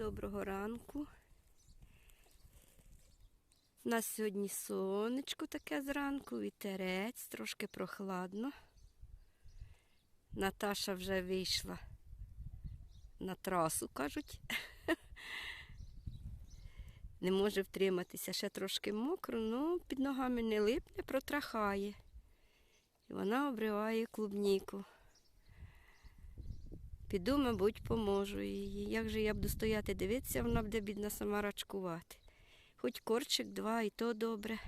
доброго ранку. У нас сьогодні сонечко таке зранку, вітерець, трошки прохладно. Наташа вже вийшла на трасу, кажуть. Не може втриматися, ще трошки мокро, але під ногами не липне, протрахає. І вона обриває клубніку. Піду, мабуть, поможу їй. Як же я буду стояти дивитися, вона буде бідна сама рачкувати. Хоч корчик два, і то добре.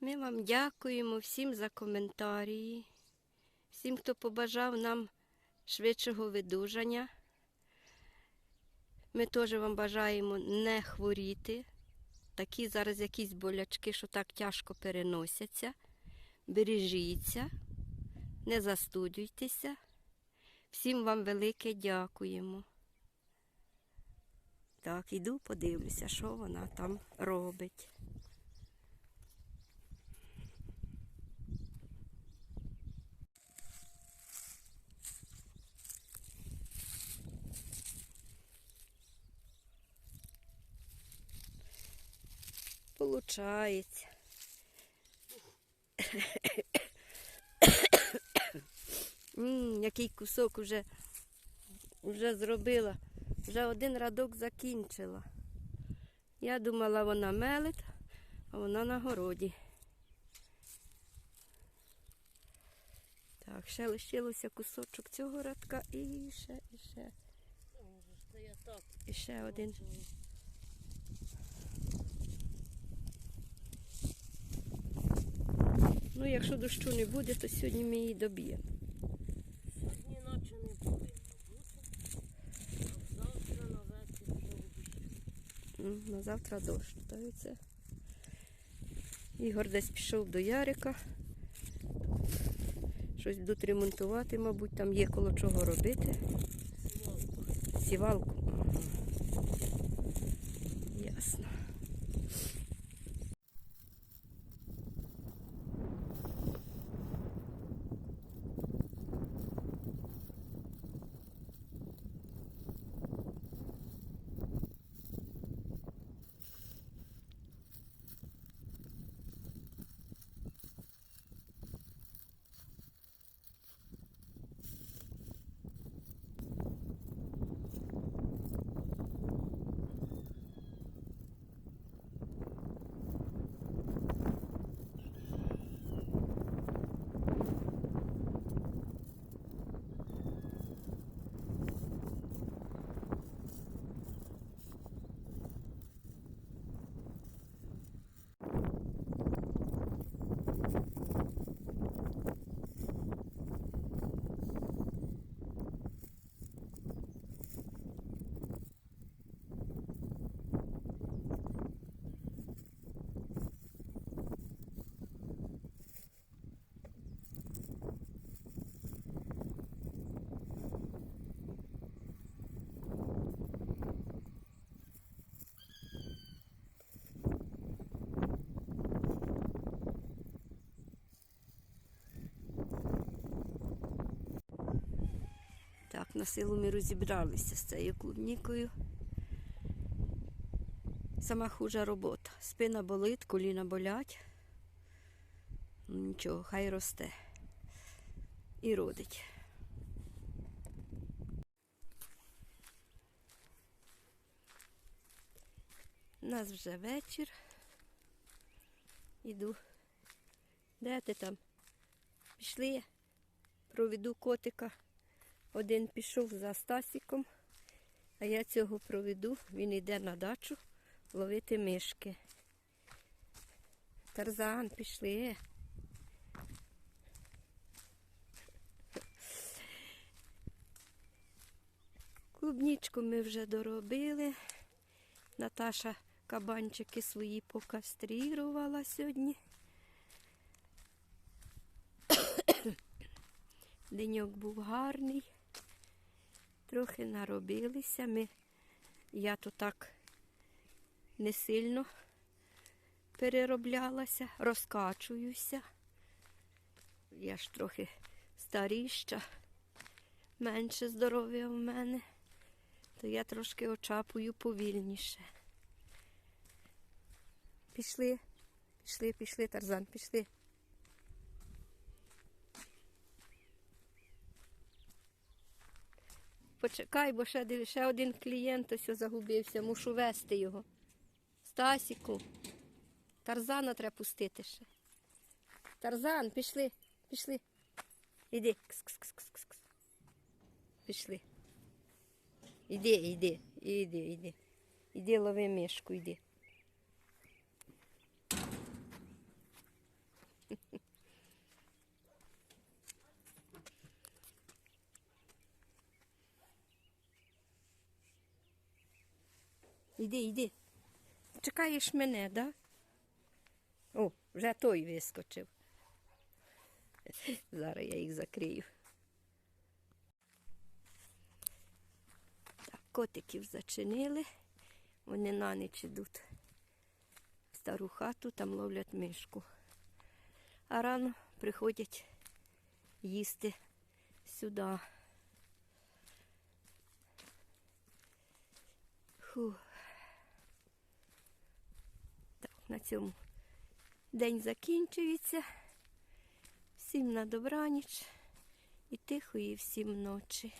Ми вам дякуємо всім за коментарі, всім, хто побажав нам швидшого видужання. Ми теж вам бажаємо не хворіти. Такі зараз якісь болячки, що так тяжко переносяться. Бережіться, не застудюйтеся. Всім вам велике дякуємо. Так, іду подивлюся, що вона там робить. Получається. Який кусок уже, вже зробила. Вже один радок закінчила. Я думала, вона мелить, а вона на городі. Так, ще лишилося кусочок цього радка і ще, і ще, і ще один. Ну, якщо дощу не буде, то сьогодні ми її доб'ємо. Сьогодні ночі не повинно бути, а завтра на вечір вже. На завтра дощ. Та. Ігор десь пішов до Ярика. Щось будуть ремонтувати, мабуть, там є коло чого робити. Сівалка. Сівалку. На силу ми розібралися з цією клубнікою. Сама хужа робота. Спина болить, коліна болять. Ну нічого, хай росте. І родить. У нас вже вечір. Іду. Де ти там? Пішли? Проведу котика. Один пішов за Стасіком, а я цього проведу. Він йде на дачу ловити мишки. Тарзан, пішли. Клубнічку ми вже доробили. Наташа кабанчики свої покастрірувала сьогодні. Деньок був гарний. Трохи наробилися. Ми, я то так не сильно перероблялася, розкачуюся. Я ж трохи старіща, менше здоров'я в мене, то я трошки очапую повільніше. Пішли, пішли, пішли, Тарзан, пішли. Почекай, бо ще, диві, ще один клієнт ось загубився, мушу вести його. Стасіку. Тарзана треба пустити ще. Тарзан, пішли, пішли. Іди. Кс-кс-кс-кс-кс. Пішли. Іди, іди, іди, іди. Іди лови мишку, іди. Іди, іди. Чекаєш мене, да? О, вже той вискочив. Зараз я їх закрию. Так, котиків зачинили. Вони на ніч ідуть в стару хату, там ловлять мишку. А рано приходять їсти сюди. Фу. На цьому день закінчується. Всім на добраніч і тихої всім ночі.